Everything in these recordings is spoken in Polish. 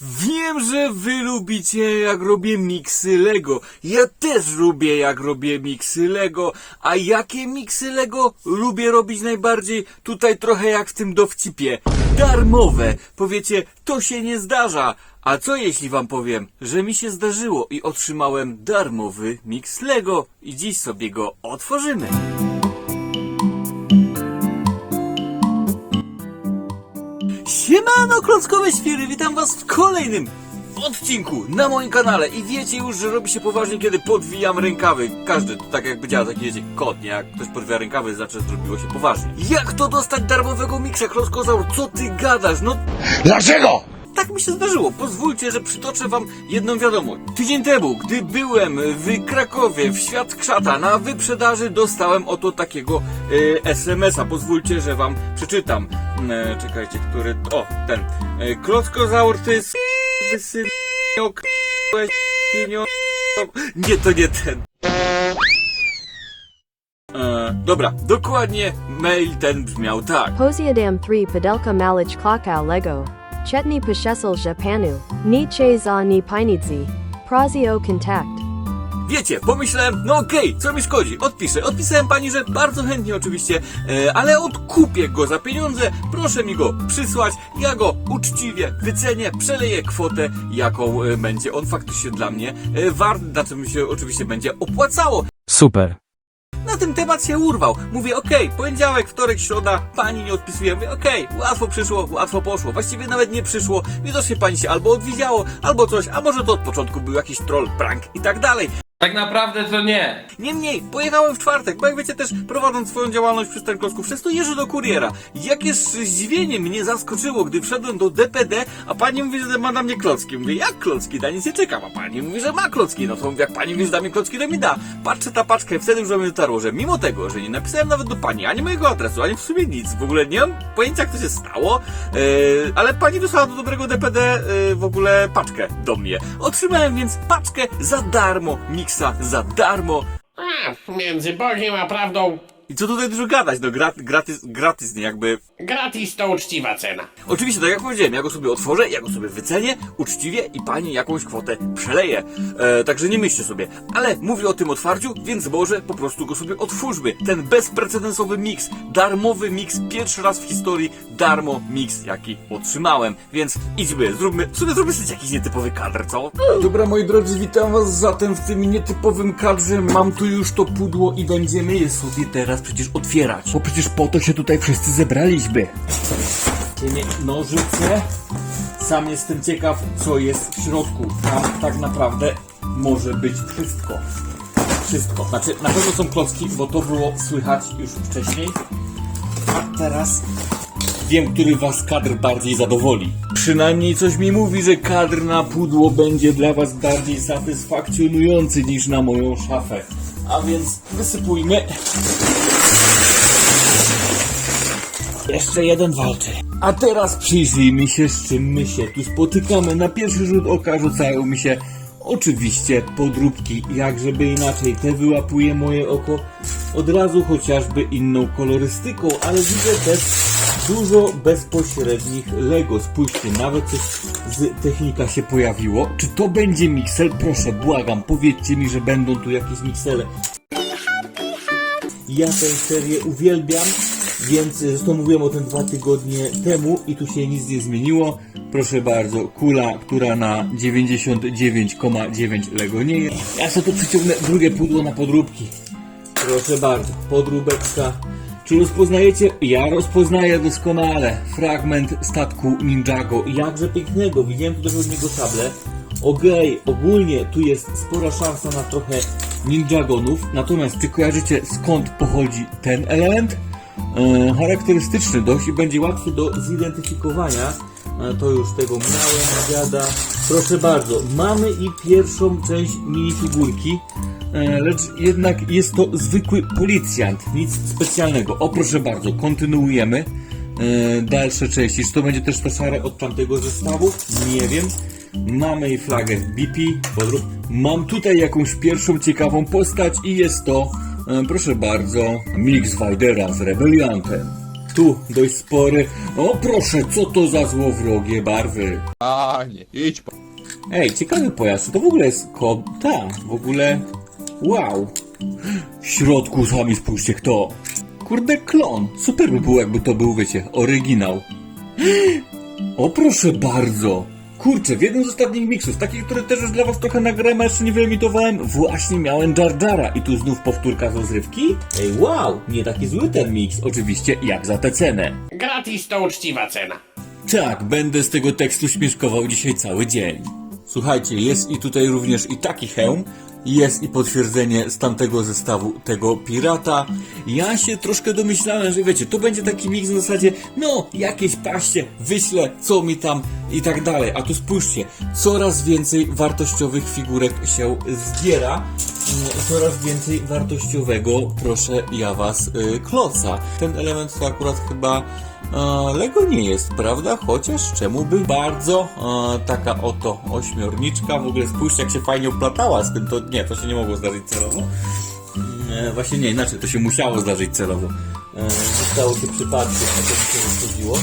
Wiem, że wy lubicie jak robię miksy Lego. Ja też lubię jak robię miksy Lego. A jakie miksy Lego lubię robić najbardziej? Tutaj trochę jak w tym dowcipie. Darmowe. Powiecie, to się nie zdarza. A co jeśli wam powiem, że mi się zdarzyło i otrzymałem darmowy miks Lego i dziś sobie go otworzymy. Siemano klockowe świry, witam was w kolejnym odcinku na moim kanale i wiecie już, że robi się poważnie, kiedy podwijam rękawy. Każdy, tak jakby działa, taki wiecie, kot, nie? Jak ktoś podwija rękawy, znaczy zrobiło się poważnie. Jak to dostać darmowego miksa, klockozaur? Co ty gadasz? No Dlaczego? Tak mi się zdarzyło. Pozwólcie, że przytoczę wam jedną wiadomość. Tydzień temu, gdy byłem w Krakowie, w Świat Krzata, na wyprzedaży dostałem oto takiego e, SMS-a. Pozwólcie, że wam przeczytam. E, czekajcie, który... O, ten. E, Klockozaur, ty s... pieniądze... Nie, to nie ten. E, dobra, dokładnie mail ten brzmiał tak. Posiadam 3 Padelka Malich Klakau Lego. Chetni Pashesel Japanu. Ni che za ni pinidzi. Prazio contact. Wiecie, pomyślałem, no okej, co mi szkodzi, odpiszę. Odpisałem pani, że bardzo chętnie oczywiście, e, ale odkupię go za pieniądze, proszę mi go przysłać, ja go uczciwie wycenię, przeleję kwotę, jaką e, będzie on faktycznie dla mnie e, wart, na czym mi się oczywiście będzie opłacało. Super. Temat się urwał. Mówię, okej, poniedziałek, wtorek, środa, pani nie odpisuje. Mówię, okej, łatwo przyszło, łatwo poszło. Właściwie nawet nie przyszło. Widocznie pani się albo odwidziało, albo coś, a może to od początku był jakiś troll, prank i tak dalej. Tak naprawdę to nie. Niemniej, pojechałem w czwartek, bo jak wiecie też prowadząc swoją działalność przy Klocków, przez to jeżdżę do kuriera. Jakie zdziwienie mnie zaskoczyło, gdy wszedłem do DPD, a pani mówi, że ma na mnie klocki. Mówię, jak klocki? Na nic nie czekam, a pani mówi, że ma klocki. No to mówię, jak pani mówi, że da mi klocki, to mi da. Patrzę ta paczkę i wtedy już mnie dotarło, że mimo tego, że nie napisałem nawet do pani ani mojego adresu, ani w sumie nic, w ogóle nie mam pojęcia, jak to się stało, yy, ale pani wysłała do dobrego DPD yy, w ogóle paczkę do mnie. Otrzymałem więc paczkę za darmo, miksa za darmo, między Bogiem a prawdą i co tutaj dużo gadać, no grat, gratis, gratis, nie jakby. gratis to uczciwa cena. Oczywiście, tak jak powiedziałem, ja go sobie otworzę, ja go sobie wycenię uczciwie i pani jakąś kwotę przeleje. E, także nie myślcie sobie. Ale mówię o tym otwarciu, więc może po prostu go sobie otwórzmy. Ten bezprecedensowy miks, darmowy miks, pierwszy raz w historii darmo miks, jaki otrzymałem. Więc idźmy, zróbmy, w sumie zróbmy sobie jakiś nietypowy kadr, co? Dobra, moi drodzy, witam was zatem w tym nietypowym kadrze. Mam tu już to pudło i będziemy je sobie teraz przecież otwierać. Bo przecież po to się tutaj wszyscy zebraliśmy. Ziemię, nożyce. Sam jestem ciekaw, co jest w środku. Tam tak naprawdę może być wszystko. Wszystko. Znaczy, na pewno są klocki, bo to było słychać już wcześniej. A teraz wiem, który was kadr bardziej zadowoli. Przynajmniej coś mi mówi, że kadr na pudło będzie dla was bardziej satysfakcjonujący niż na moją szafę. A więc wysypujmy. Jeszcze jeden walczy. A teraz przyjrzyjmy się, z czym my się tu spotykamy. Na pierwszy rzut oka rzucają mi się oczywiście podróbki. Jak żeby inaczej, te wyłapuje moje oko od razu chociażby inną kolorystyką, ale widzę też dużo bezpośrednich Lego. Spójrzcie, nawet coś z technika się pojawiło. Czy to będzie miksel? Proszę, błagam, powiedzcie mi, że będą tu jakieś miksele. Ja tę serię uwielbiam, więc e, zresztą mówiłem o tym dwa tygodnie temu i tu się nic nie zmieniło. Proszę bardzo, kula, która na 99,9 Lego nie jest. Ja sobie tu przyciągnę drugie pudło na podróbki. Proszę bardzo, podróbeczka. Czy rozpoznajecie? Ja rozpoznaję doskonale fragment statku Ninjago. Jakże pięknego, widziałem tu też od niego szable. Okej, ogólnie tu jest spora szansa na trochę Ninjagonów. Natomiast czy kojarzycie skąd pochodzi ten element? E, charakterystyczny dość i będzie łatwy do zidentyfikowania. E, to już tego miałem dziada. Proszę bardzo, mamy i pierwszą część minifigurki. E, lecz jednak jest to zwykły policjant, nic specjalnego. O proszę bardzo, kontynuujemy e, dalsze części. Czy to będzie też to szare od tamtego zestawu? Nie wiem. Mamy i flagę BP, podrób. Mam tutaj jakąś pierwszą ciekawą postać i jest to, proszę bardzo, Mix Widera z Rebeliantem. tu dość spory. O proszę, co to za złowrogie barwy. A nie, idź po... Ej, ciekawy pojazd, to w ogóle jest ko... Ta, w ogóle... Wow. W środku sami spójrzcie kto. Kurde klon. Super by było jakby to był, wiecie, oryginał. O proszę bardzo. Kurczę, w jednym z ostatnich miksów, takich, które też już dla was trochę nagrałem, a jeszcze nie wyemitowałem, właśnie miałem Jar Jara i tu znów powtórka z rozrywki. Ej, wow, nie taki zły ten miks, oczywiście, jak za tę cenę. Gratis to uczciwa cena. Tak, będę z tego tekstu śmieszkował dzisiaj cały dzień. Słuchajcie, jest i tutaj również i taki hełm, jest i potwierdzenie z tamtego zestawu tego pirata. Ja się troszkę domyślałem, że wiecie, to będzie taki miks na zasadzie, no, jakieś paście, wyślę, co mi tam i tak dalej. A tu spójrzcie, coraz więcej wartościowych figurek się zbiera. Mm, Coraz więcej wartościowego, proszę ja was, y, kloca. Ten element to akurat chyba Lego nie jest, prawda? Chociaż czemu by bardzo taka oto ośmiorniczka. W ogóle spójrzcie jak się fajnie uplatała z tym, to nie, to się nie mogło zdarzyć celowo. E, właśnie nie, inaczej, to się musiało zdarzyć celowo. E, stało się przypadkiem, a to się rozchodziło.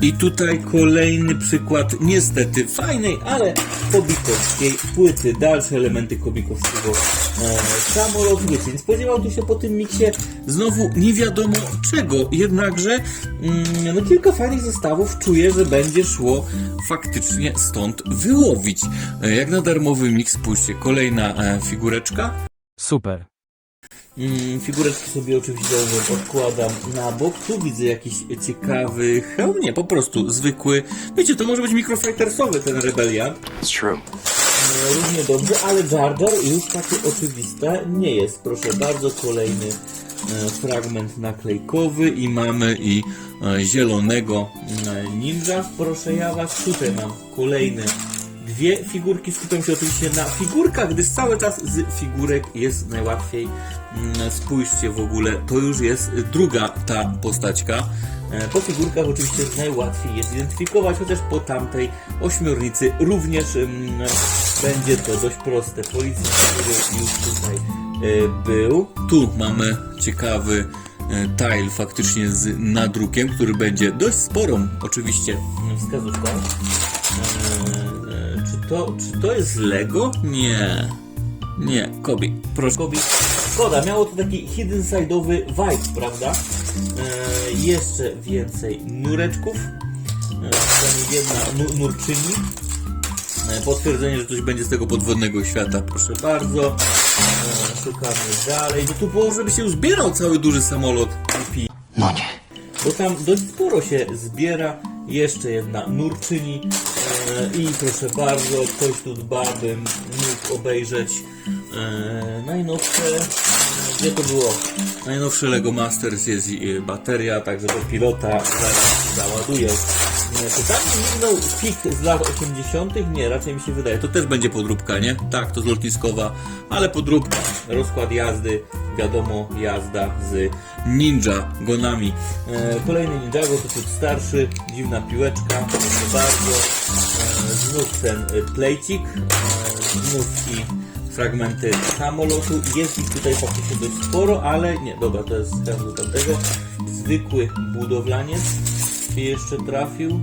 I tutaj kolejny przykład, niestety fajnej, ale kobikowskiej płyty. Dalsze elementy kobikowskiego e, samolotu. Wiecie, nie spodziewał tu się po tym miksie znowu nie wiadomo czego. Jednakże mm, no kilka fajnych zestawów czuję, że będzie szło faktycznie stąd wyłowić. E, jak na darmowy miks, spójrzcie, kolejna e, figureczka. Super. Figureczki sobie oczywiście odkładam na bok. Tu widzę jakiś ciekawy hełm. Nie, po prostu zwykły. Wiecie, to może być mikrofightersowy ten rebeliant. It's true. E, Równie dobrze, ale Jar Jar już takie oczywiste nie jest. Proszę bardzo, kolejny e, fragment naklejkowy i mamy i e, zielonego ninja. Proszę ja was, tutaj mam kolejne dwie figurki. Skupiam się oczywiście na figurkach, gdyż cały czas z figurek jest najłatwiej. Mm, Spójrzcie w ogóle, to już jest druga ta postaćka. E, Po figurkach oczywiście najłatwiej jest zidentyfikować, chociaż po tamtej ośmiornicy również mm, będzie to dość proste. Policjant, który już tutaj e, był. Tu mamy ciekawy e, tile faktycznie z nadrukiem, który będzie dość sporą oczywiście wskazówką. To, czy to jest Lego? Nie. Nie, Kobi. Proszę. Kobi. Szkoda, miało to taki hidden side'owy vibe, prawda? E, jeszcze więcej nureczków. E, przynajmniej jedna nu, nurczyni. E, potwierdzenie, że coś będzie z tego podwodnego świata, proszę bardzo. E, szukamy dalej. No tu było, żeby się zbierał cały duży samolot. No nie. Bo tam dość sporo się zbiera. Jeszcze jedna nurczyni. E, I proszę bardzo, ktoś tu dba, bym mógł obejrzeć e, najnowsze. Gdzie to było? Najnowsze Lego Masters jest e, bateria, także do pilota zaraz załaduję. Nie, to tam mignął pik z lat 80. Nie, raczej mi się wydaje. To też będzie podróbka, nie? Tak, to z lotniskowa, ale podróbka. Rozkład jazdy, wiadomo, jazda z ninja gonami. E, kolejny Ninjago to ciut starszy, dziwna piłeczka, bardzo. E, znów ten e, plejcik, e, znów i fragmenty samolotu. Jest ich tutaj faktycznie dość sporo, ale nie, dobra, to jest z każdego tamtego. Zwykły budowlaniec się jeszcze trafił.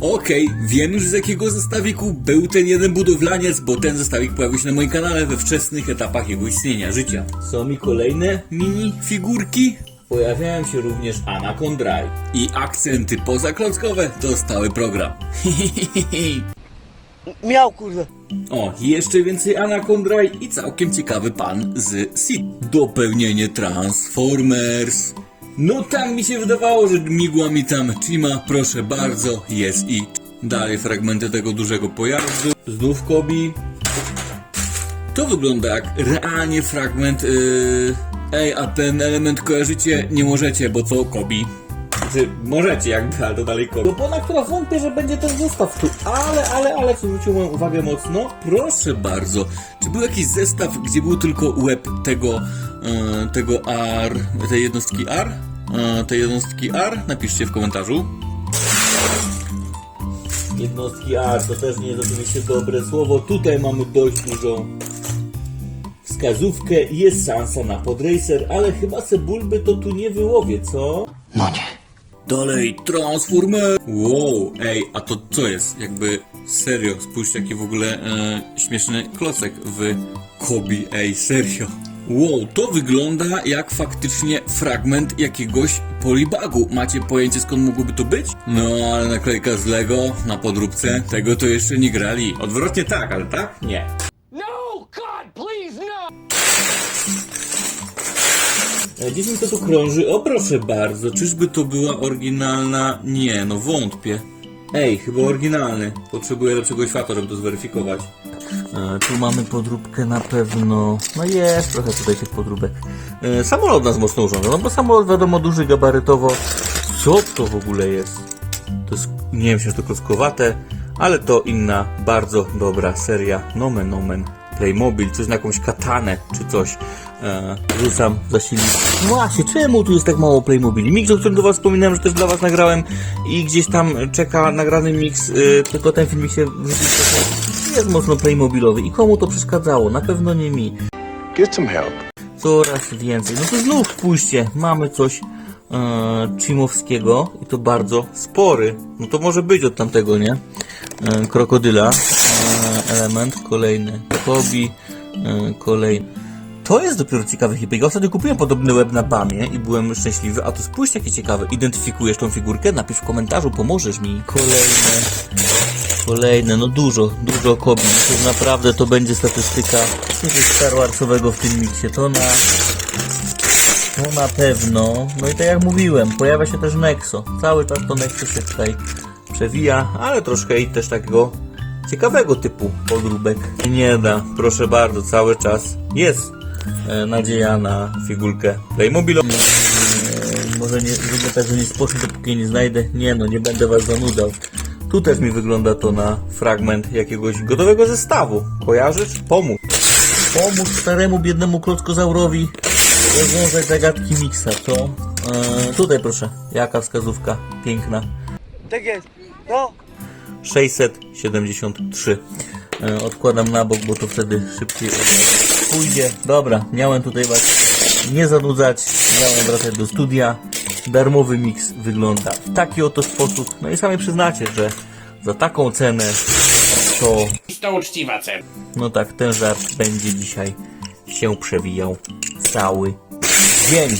Okej, wiem już z jakiego zestawiku był ten jeden budowlaniec, bo ten zestawik pojawił się na moim kanale we wczesnych etapach jego istnienia życia. Są mi kolejne mini figurki. Pojawiają się również Anacondraj. I akcenty pozaklockowe to stały program. Miał kurwa. O, jeszcze więcej Anacondraj i całkiem ciekawy pan z Seed. Dopełnienie Transformers. No tak mi się wydawało, że migła mi tam Chima, proszę bardzo, jest i dalej fragmenty tego dużego pojazdu. Znów Kobi. To wygląda jak realnie fragment. Yy... Ej, a ten element kojarzycie? Nie możecie, bo to Kobi. Znaczy, możecie jakby, ale to dalej Kobi. No bo na która wątpię, że będzie ten zestaw tu. Ale, ale, ale, co zwróciło moją uwagę mocno? Proszę bardzo. Czy był jakiś zestaw, gdzie był tylko łeb tego, e, tego R, tej jednostki R? E, tej jednostki R? Napiszcie w komentarzu. Jednostki R to też nie jest oczywiście dobre słowo. Tutaj mamy dość dużą wskazówkę, jest szansa na podracer, ale chyba se bulby to tu nie wyłowię, co? No nie. Dalej, Transformer! Wow, ej, a to co jest? Jakby serio, spójrzcie jaki w ogóle e, śmieszny klocek w Kobi, ej, serio. Wow, to wygląda jak faktycznie fragment jakiegoś polibagu. Macie pojęcie skąd mogłoby to być? No, ale naklejka z Lego na podróbce, tego to jeszcze nie grali. Odwrotnie tak, ale tak? Nie. Gdzieś mi to tu krąży. O proszę bardzo, czyżby to była oryginalna? Nie, no wątpię. Ej, chyba oryginalny. Potrzebuję lepszego światła, żeby to zweryfikować. E, tu mamy podróbkę na pewno. No jest trochę tutaj tych podróbek. E, samolot nas mocno urządza, no bo samolot wiadomo duży gabarytowo. Co to w ogóle jest? To jest, nie wiem, czy to klockowate, ale to inna, bardzo dobra seria. Nomen Nomen. Playmobil, coś na jakąś katanę, czy coś. E, rzucam zasilnik. No Właśnie, czemu tu jest tak mało Playmobili? Mix, o którym do Was wspominałem, że też dla Was nagrałem i gdzieś tam czeka nagrany mix, y, tylko ten filmik się wrzucił jest mocno Playmobilowy. I komu to przeszkadzało? Na pewno nie mi Get some help. coraz więcej. No to znów spójrzcie, mamy coś e, Chimowskiego i to bardzo spory. No to może być od tamtego, nie? E, krokodyla. E, element kolejny. Kobi. E, kolejny. To jest dopiero ciekawy hipek. Ja ostatnio kupiłem podobny web na BAMie i byłem szczęśliwy. A to spójrzcie jakie ciekawe. Identyfikujesz tą figurkę? Napisz w komentarzu, pomożesz mi. Kolejne. Kolejne, no dużo, dużo kobi. To naprawdę to będzie statystyka Star Warsowego w tym miksie. To na... To na pewno. No i tak jak mówiłem, pojawia się też Nexo. Cały czas to Nexo się tutaj przewija, ale troszkę i też takiego ciekawego typu podróbek. Nie da, proszę bardzo, cały czas jest e, nadzieja na figurkę Playmobilową. E, może nie zrobię tak, że nie spocznę, dopóki nie znajdę. Nie no, nie będę was zanudzał. Tu też mi wygląda to na fragment jakiegoś gotowego zestawu. Kojarzysz? Pomóż. Pomóż staremu, biednemu klockozaurowi rozwiązać zagadki Mixa, to... E, tutaj proszę, jaka wskazówka piękna. Tak jest. No. 673. E, odkładam na bok, bo to wtedy szybciej pójdzie. Dobra, miałem tutaj was nie zanudzać, miałem wracać do studia. Darmowy mix wygląda w taki oto sposób. No i sami przyznacie, że za taką cenę to to uczciwa cena. no tak, ten żart będzie dzisiaj się przewijał cały dzień.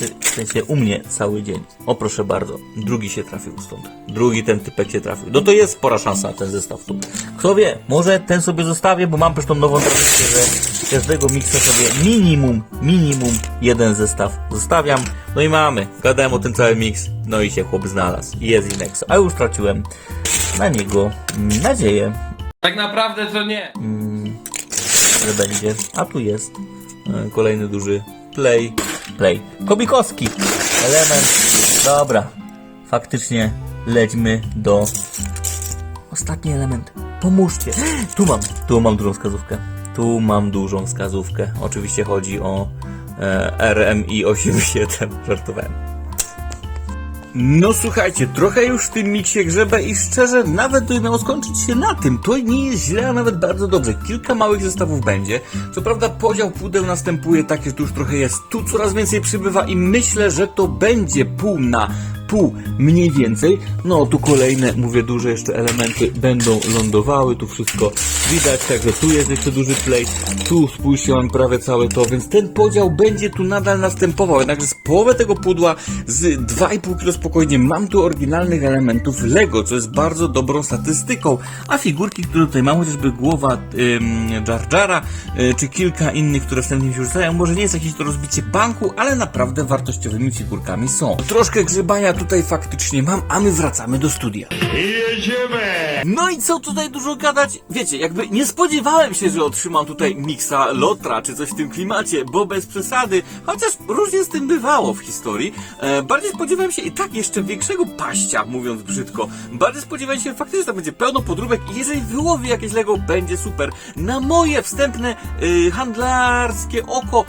Znaczy, w sensie u mnie cały dzień. O proszę bardzo, drugi się trafił stąd. Drugi ten typek się trafił. No to jest spora szansa na ten zestaw tu. Kto wie, może ten sobie zostawię, bo mam też tą nową tradycję, że każdego miksa sobie minimum, minimum jeden zestaw zostawiam. No i mamy. Gadałem o tym cały miks, no i się chłop znalazł. Jest Inexo. A już straciłem na niego mm, nadzieję Tak naprawdę to nie. że będzie. A tu jest e, kolejny duży play. Play. Kobikowski. Element. Dobra. Faktycznie lećmy do. Ostatni element. Pomóżcie. Tu mam. Tu mam dużą wskazówkę. Tu mam dużą wskazówkę. Oczywiście chodzi o e, RMI 87. Żartowałem. No słuchajcie, trochę już w tym miksie grzebę i szczerze, nawet to miało skończyć się na tym. To nie jest źle, a nawet bardzo dobrze. Kilka małych zestawów będzie. Co prawda podział pudeł następuje taki, że tu już trochę jest. Tu coraz więcej przybywa i myślę, że to będzie pół na mniej więcej. No tu kolejne, mówię, duże jeszcze elementy będą lądowały. Tu wszystko widać, także tu jest jeszcze duży play. Tu spójrzcie, mam prawie całe to, więc ten podział będzie tu nadal następował. Jednakże z połowę tego pudła z 2,5 kg spokojnie mam tu oryginalnych elementów Lego, co jest bardzo dobrą statystyką. A figurki, które tutaj mam, chociażby głowa Jar Jara, y, czy kilka innych, które wstępnie się rzucają, może nie jest jakieś to rozbicie banku, ale naprawdę wartościowymi figurkami są. Troszkę grzebania tutaj faktycznie mam, a my wracamy do studia. No i co tutaj dużo gadać? Wiecie, jakby nie spodziewałem się, że otrzymam tutaj miksa Lotra czy coś w tym klimacie, bo bez przesady, chociaż różnie z tym bywało w historii. E, bardziej spodziewałem się i tak jeszcze większego paścia, mówiąc brzydko. Bardziej spodziewałem się faktycznie, że tam będzie pełno podróbek i jeżeli wyłowi jakieś Lego, będzie super. Na moje wstępne y, handlarskie oko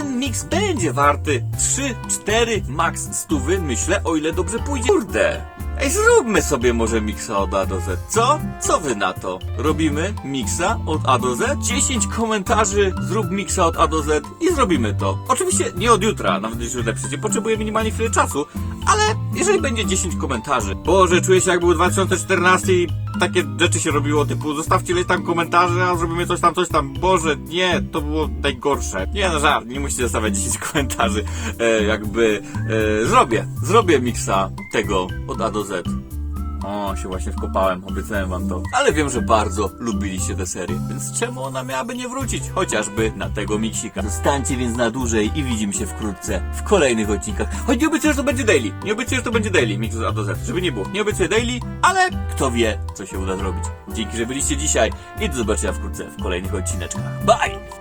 y, mix będzie warty 3, 4, max stówy, myślę, o ile dobrze pójdzie. Kurde! Ej, zróbmy sobie może miksa od A do Z. Co? Co wy na to? Robimy miksa od A do Z? 10 komentarzy, zrób miksa od A do Z i zrobimy to. Oczywiście nie od jutra, nawet jeśli napiszecie, potrzebuję minimalnie chwilę czasu, ale jeżeli będzie 10 komentarzy, Boże, czuję się jak był 2014 i takie rzeczy się robiło, typu zostawcie ileś tam komentarzy, a zrobimy coś tam, coś tam. Boże, nie, to było najgorsze. Nie no żart, nie musicie zostawiać 10 komentarzy. E, jakby e, zrobię, zrobię miksa tego od A do Z. O, się właśnie wkopałem, obiecałem wam to. Ale wiem, że bardzo lubiliście tę serię, więc czemu ona miałaby nie wrócić? Chociażby na tego miksika. Zostańcie więc na dłużej i widzimy się wkrótce w kolejnych odcinkach. Choć nie obiecuję, że to będzie daily. Nie obiecuję, że to będzie daily, mix A do Z, żeby nie było. Nie obiecuję daily, ale kto wie, co się uda zrobić. Dzięki, że byliście dzisiaj i do zobaczenia wkrótce w kolejnych odcineczkach. Bye!